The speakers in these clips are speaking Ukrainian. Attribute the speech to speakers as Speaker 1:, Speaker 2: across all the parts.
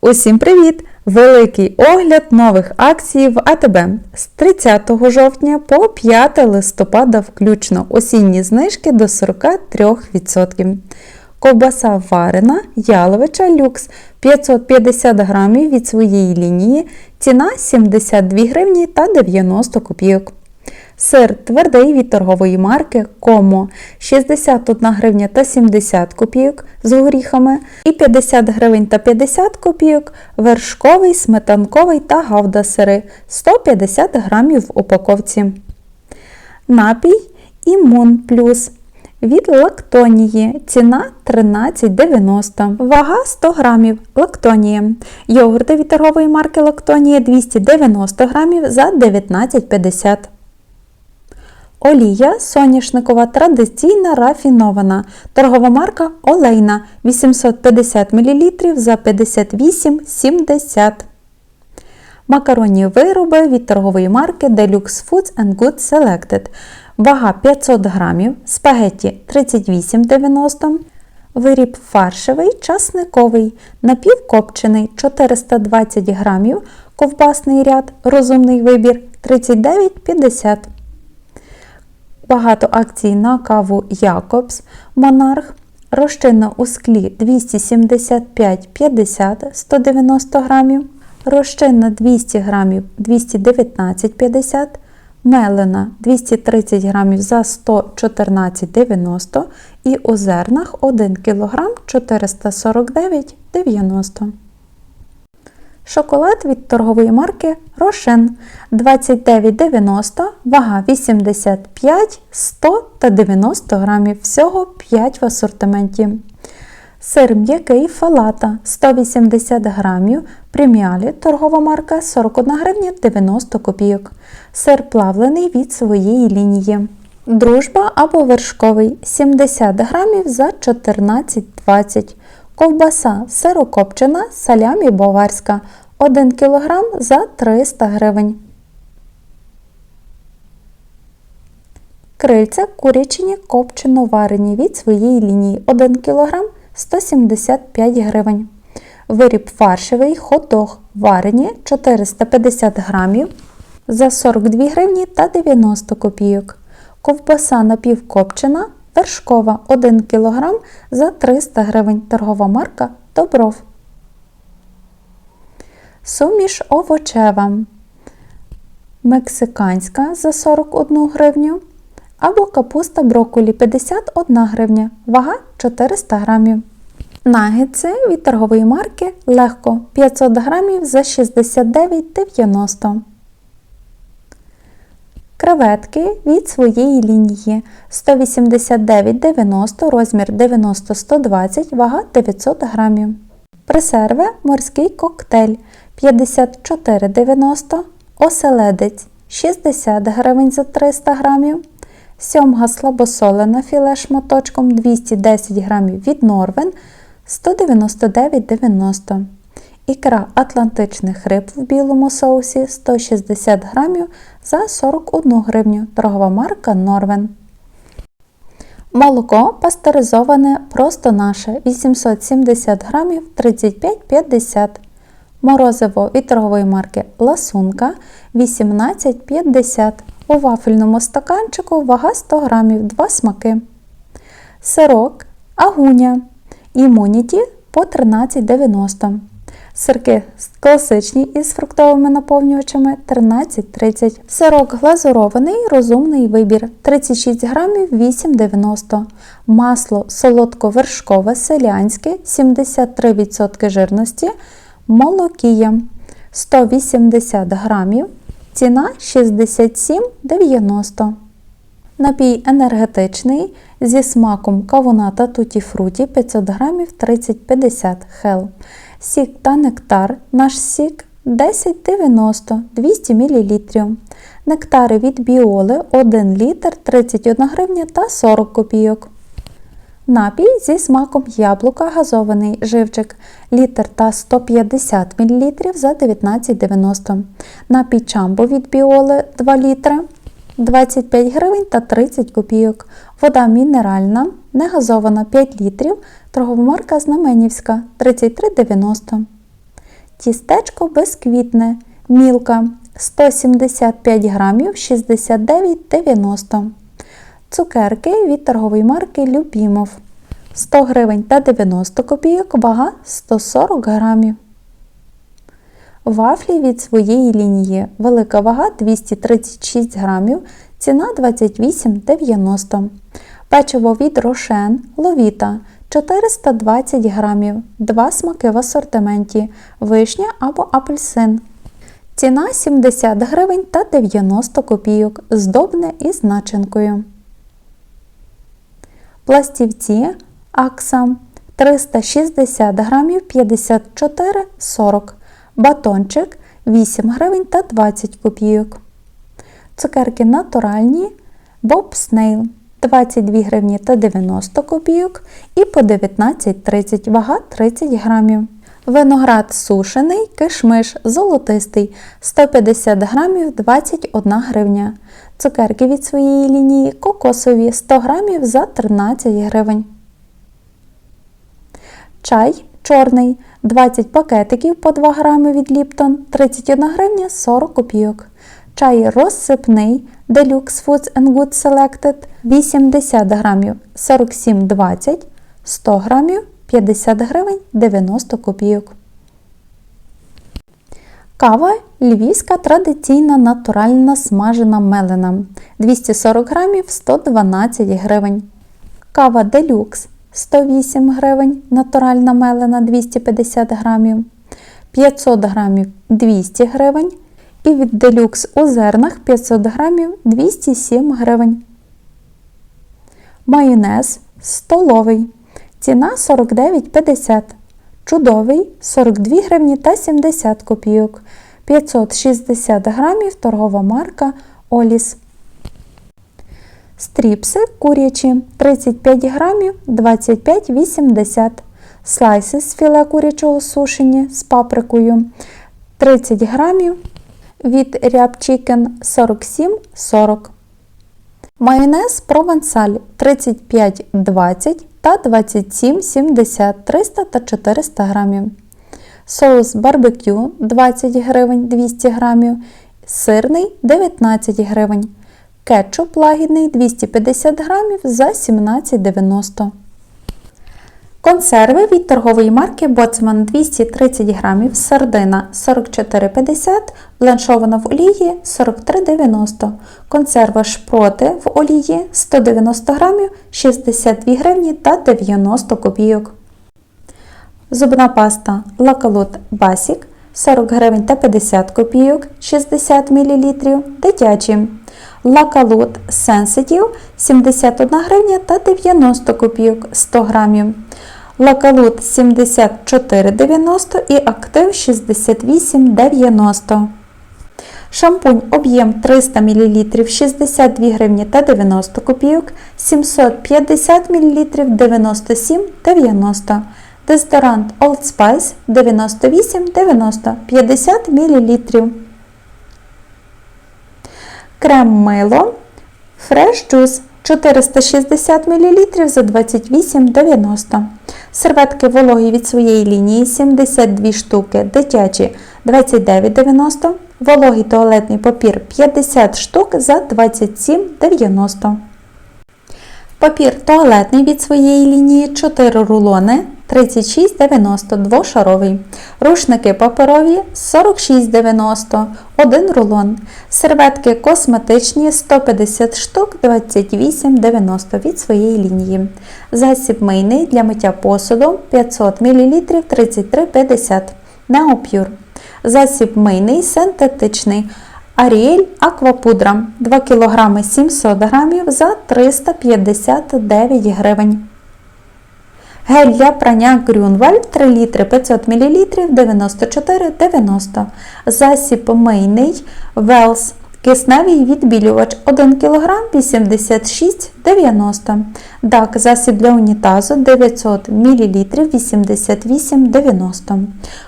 Speaker 1: Усім привіт! Великий огляд нових акцій в АТБ з 30 жовтня по 5 листопада включно осінні знижки до 43%. Ковбаса варена яловича люкс 550 грамів від своєї лінії, ціна 72 гривні та 90 копійок. Сир твердий від торгової марки Комо 61 гривня та 70 копійок з горіхами і 50 гривень та 50 копійок вершковий, сметанковий та гавда сири 150 грамів в упаковці. Напій Імун Плюс від Лактонії. Ціна 13,90. Вага 100 грамів. Лактонія. Йогурти від торгової марки Лактонія 290 грамів за 19,50. Олія соняшникова традиційна рафінована. Торгова марка Олейна 850 мл за 58,70. Макаронні вироби від торгової марки Deluxe Foods and Good Selected. Вага 500 грамів, спагетті 38,90 Виріб фаршевий, часниковий, напівкопчений 420 грамів, ковбасний ряд, розумний вибір 39,50 Багато акцій на каву Якобс, Монарх, розчинна у склі 275,50 190 грамів, розчинна 200 грамів 219,50 мелена 230 грамів за 114,90 і у зернах 1 кг 449,90 Шоколад від торгової марки Рошен. 29,90, вага 85, 100 та 90 грамів, всього 5 в асортименті. Сир м'який фалата. 180 грамів, преміалі. Торгова марка. 41 гривня 90 копійок. Сир плавлений від своєї лінії. Дружба або вершковий. 70 грамів за 14,20 Ковбаса сирокопчена салямі баварська 1 кг за 300 гривень. Крильця курячині копчено варені від своєї лінії 1 кг 175 гривень. Виріб фаршевий хот-дог варені 450 грамів за 42 гривні та 90 копійок. Ковбаса напівкопчена вершкова 1 кг за 300 гривень. Торгова марка Добров. Суміш овочева. Мексиканська за 41 гривню. Або капуста брокколі 51 гривня. Вага 400 грамів. Нагетси від торгової марки легко 500 грамів за 69,90 Креветки від своєї лінії 189,90 розмір 90-120, вага 900 грамів. Пресерви морський коктейль 54,90 оселедець 60 гривень за 300 грамів. Сьомга слабосолена філе шматочком 210 грамів від Норвен 199,90 Ікра атлантичних риб в білому соусі 160 грамів за 41 гривню. Торгова марка Норвен. Молоко пастеризоване просто наше 870 грамів 35,50 Морозиво від торгової марки Ласунка 18,50 У вафельному стаканчику вага 100 грамів 2 смаки. Сирок Агуня Імуніті по 13,90 Сирки класичні із фруктовими наповнювачами 13,30 Сирок глазурований, розумний вибір 36 грамів 8,90 Масло солодко-вершкове селянське 73% жирності. Молокія 180 грамів. Ціна 67,90 Напій енергетичний зі смаком кавуна та туті-фруті 500 грамів 30-50 хел. Сік та нектар. Наш сік 10,90 200 мл. Нектари від біоли 1 літр 31 гривня та 40 копійок. Напій зі смаком яблука газований живчик літр та 150 мл за 19,90 Напій чамбо від біоли 2 літри 25 гривень та 30 копійок. Вода мінеральна, негазована 5 літрів, торгова марка Знаменівська 33,90 тістечко безквітне, мілка 175 грамів 69,90 Цукерки від торгової марки Любімов 100 гривень та 90 копійок, вага 140 грамів. Вафлі від своєї лінії. Велика вага 236 грамів, ціна 28,90 Печиво від Рошен Ловіта 420 грамів. Два смаки в асортименті вишня або апельсин. Ціна 70 гривень та 90 копійок. Здобне із начинкою. Пластівці Акса 360 грамів 54,40 Батончик 8 гривень та 20 копійок. Цукерки натуральні Боб Снейл 22 гривні та 90 копійок і по 19,30 вага 30 грамів. Виноград сушений, кишмиш золотистий 150 грамів 21 гривня. Цукерки від своєї лінії кокосові 100 грамів за 13 гривень. Чай чорний 20 пакетиків по 2 грами від Ліптон 31 гривня 40 копійок. Чай розсипний Deluxe Foods and Good Selected 80 грамів 47,20 100 грамів 50 гривень 90 копійок. Кава львівська традиційна натуральна смажена мелена 240 грамів 112 гривень. Кава Делюкс 108 гривень, натуральна мелена 250 грамів, 500 грамів 200 гривень. І від делюкс у зернах 500 грамів 207 гривень. Майонез столовий. Ціна 49,50. Чудовий 42 гривні та 70 копійок. 560 грамів торгова марка Оліс. Стріпси курячі 35 грамів 25,80 Слайси з філе курячого сушені з паприкою 30 грамів від Rяб Chicken 47,40 Майонез провансаль 35,20 та 27,70 300 та 400 грамів. Соус барбекю 20 гривень 200 грамів. Сирний 19 гривень. Кетчуп лагідний 250 грамів за 17,90 Консерви від торгової марки Боцман 230 грамів, сардина 44,50 бланшована в олії 43,90 Консерва шпроти в олії 190 грамів 62 гривні та 90 копійок. Зубна паста Лакалут Basic 40 гривень та 50 копійок 60 мл дитячі. Лакалут Sensitive 71 гривня та 90 копійок 100 грамів. Лакалут 74,90 і актив 68,90. Шампунь об'єм 300 мл 62 гривні та 90 копійок, 750 мл 97,90 Дезодорант Old Spice 98,90 50 мл. Крем мило Fresh Juice 460 мл за 28,90 Серветки вологі від своєї лінії 72 штуки, дитячі 29,90 Вологий туалетний папір 50 штук за 27,90 Папір туалетний від своєї лінії 4 рулони 36,90 двошаровий. Рушники паперові 46,90 1 рулон. Серветки косметичні 150 штук 28,90 від своєї лінії. Засіб мийний для миття посуду 500 мл 33,50 Неопюр. Засіб мийний синтетичний. Аріель Аквапудра 2 кг 700 г за 359 гривень. Гель для прання Грюнвальд 3 літри 500 мл 94,90 Засіб мийний Велс Кисневий відбілювач 1 кг 86,90 Дак засіб для унітазу 900 мл 88,90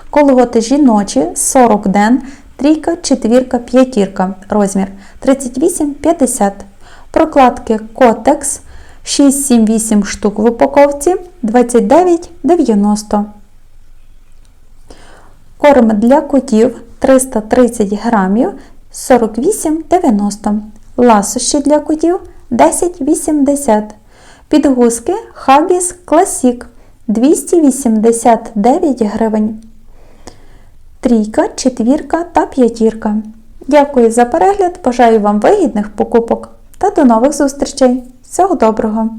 Speaker 1: Колготи жіночі 40 ден трійка, четвірка, п'ятірка, розмір 38,50 Прокладки Котекс 6-7-8 штук в упаковці 29,90 Корм для котів 330 грамів 48,90. Ласощі для котів 10,80. Підгузки Huggies Classic 289 гривень. Трійка, четвірка та п'ятірка. Дякую за перегляд, бажаю вам вигідних покупок та до нових зустрічей. Всього доброго!